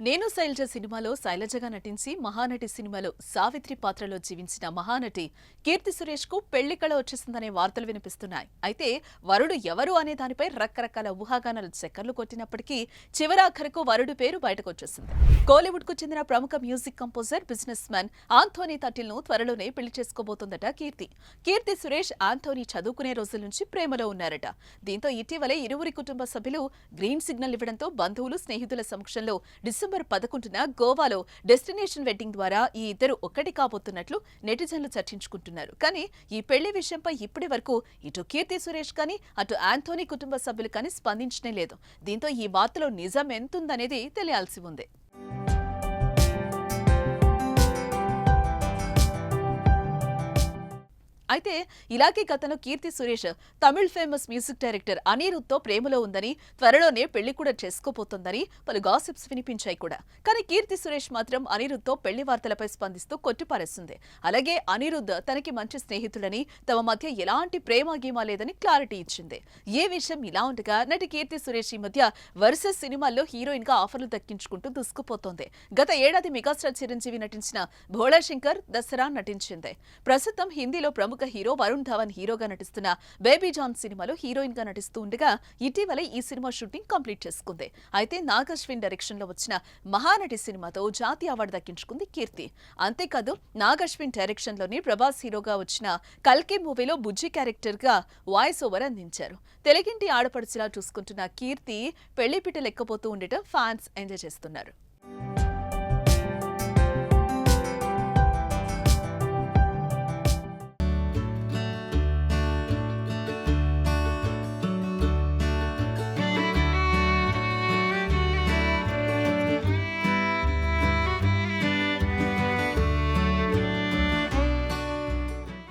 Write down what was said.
నేను శైలజ సినిమాలో శైలజగా నటించి మహానటి సినిమాలో సావిత్రి పాత్రలో జీవించిన మహానటి కీర్తి సురేష్కు పెళ్ళి కళ వచ్చేసిందనే వార్తలు వినిపిస్తున్నాయి. అయితే వరుడు ఎవరు అనే దానిపై రకరకాల ఊహాగానాలు చక్కర్లు కొట్టినప్పటికీ చివరాఖరకు వరుడు పేరు బయటకు వచ్చేసింది కోలీవుడ్కు చెందిన ప్రముఖ music composer businessman Anthony తటిల్ను త్వరలోనే పెళ్ళి చేసుకోబోతోందట కీర్తి. కీర్తి సురేష్ ఆంథోనీ చదువుకునే రోజుల నుంచి ప్రేమలో ఉన్నారట. దీంతో ఇటీవలే ఇరువురి కుటుంబ సభ్యులు గ్రీన్ సిగ్నల్ ఇవ్వడంతో బంధువులు స్నేహితుల సమక్షంలో డిసెంబర్ పదకొండున గోవాలో డెస్టినేషన్ వెడ్డింగ్ ద్వారా ఈ ఇద్దరు ఒక్కటి కాబోతున్నట్లు నెటిజన్లు చర్చించుకుంటున్నారు. కానీ ఈ పెళ్ళి విషయంపై ఇప్పటి వరకు ఇటు కీర్తి సురేష్ కానీ అటు ఆంథోనీ కుటుంబ సభ్యులు కానీ స్పందించనే లేదు. దీంతో ఈ వార్తలో నిజం ఎంతుందనేది తెలియాల్సి ఉంది. అయితే ఇలాగే గతంలో Keerthy Suresh Tamil famous music director అనిరుద్తో ప్రేమలో ఉందని త్వరలోనే పెళ్ళి కూడా చేసుకోబోతోందని పలు గాసిప్స్ వినిపించాయి కూడా. కానీ కీర్తి సురేష్ మాత్రం అనిరుద్తో పెళ్ళి వార్తలపై స్పందిస్తూ కొట్టిపారేస్తుంది. అలాగే అనిరుద్ధ్ తనకి మంచి స్నేహితుడని తమ మధ్య ఎలాంటి ప్రేమ గీమా లేదని క్లారిటీ ఇచ్చింది. ఏ విషయం ఇలా ఉండగా నటి కీర్తి సురేష్ ఈ మధ్య వరుస సినిమాల్లో హీరోయిన్గా ఆఫర్లు దక్కించుకుంటూ దూసుకుపోతోంది. గత ఏడాది మెగాస్టార్ చిరంజీవి నటించిన భోళాశంకర్ దసరా నటించింది. ప్రస్తుతం హిందీలో ప్రముఖ ప్రముఖ హీరో వరుణ్ ధవన్ హీరోగా నటిస్తున్న బేబీ జాన్ సినిమాలో హీరోయిన్గా నటిస్తూ ఉండగా ఇటీవల ఈ సినిమా షూటింగ్ కంప్లీట్ చేసుకుంది. అయితే నాగ్ అశ్విన్ డైరెక్షన్లో వచ్చిన మహానటి సినిమాతో జాతీయ అవార్డు దక్కించుకుంది కీర్తి. అంతేకాదు నాగ్ అశ్విన్ డైరెక్షన్లోని ప్రభాస్ హీరోగా వచ్చిన కల్కి మూవీలో బుజ్జి క్యారెక్టర్గా వాయిస్ ఓవర్ అందించారు. తెలుగింటి ఆడపడుచులా చూసుకుంటున్న కీర్తి పెళ్ళిపిట లెక్కపోతూ ఉండటం ఫ్యాన్స్ ఎంజాయ్ చేస్తున్నారు.